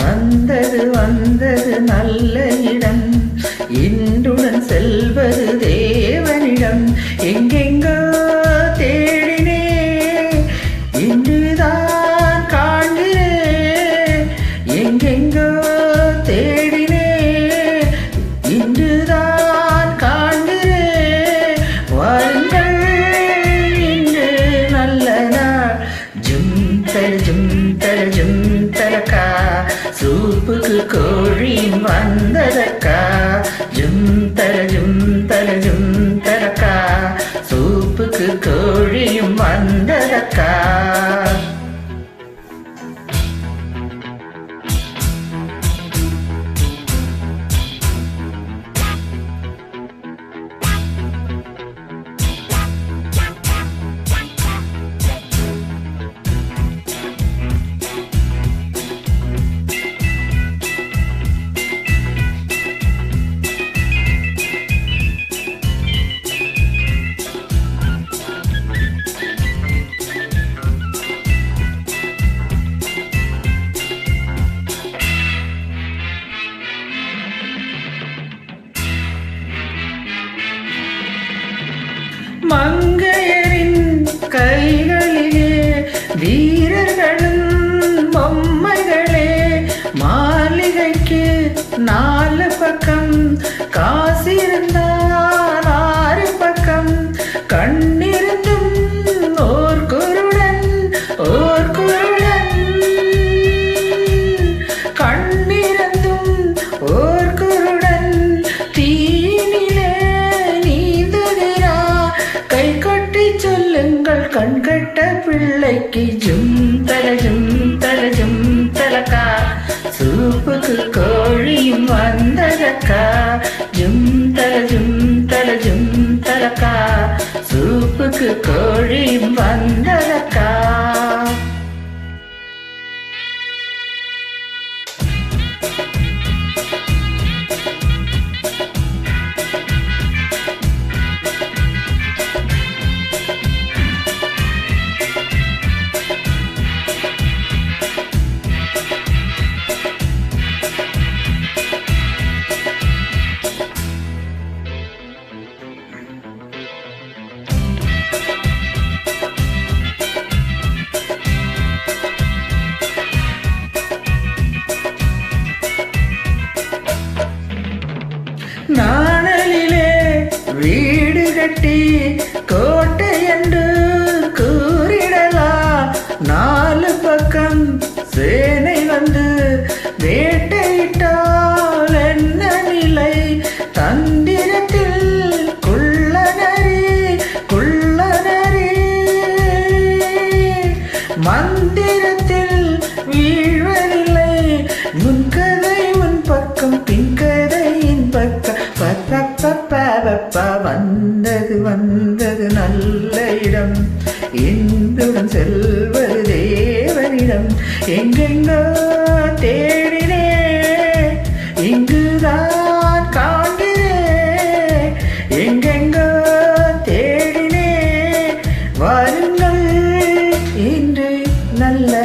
வந்தது வந்தது நல்ல இடம் இன்றுடன் செல்வது தேவனிடம் எங்கெங்கோ தல ஜும் தல ஜும் தலக்கா சூப்புக்கு கோழியும் வந்ததக்கா ஜும் தல ஜும் தல ஜும் தலக்கா சூப்புக்கு கோழியும் வந்ததக்கா மங்கையரின் கைகளிலே வீரர்களும் பொம்மைகளே மாளிகைக்கு நாலு பக்கம் காசிருந்த பிள்ளைக்கு ஜும் தர ஜும் தர ஜும் தலக்கா சூப்புக்கு கோழியும் வந்ததக்கா. ஜும் தர ஜும் தர ஜும் தலக்கா சூப்புக்கு கோழியும் வந்ததக்கா. நாணலிலே வீடு கட்டி கோட்டை என்று கூறிடலா. நாலு பக்கம் சேனை நல்ல இடம். இந்துடன் செல்வது தேவனிடம். எங்கெங்கோ தேடினே இங்குதான் காண்கிறே. எங்கெங்கோ தேடினே வாருங்கள் இன்று நல்ல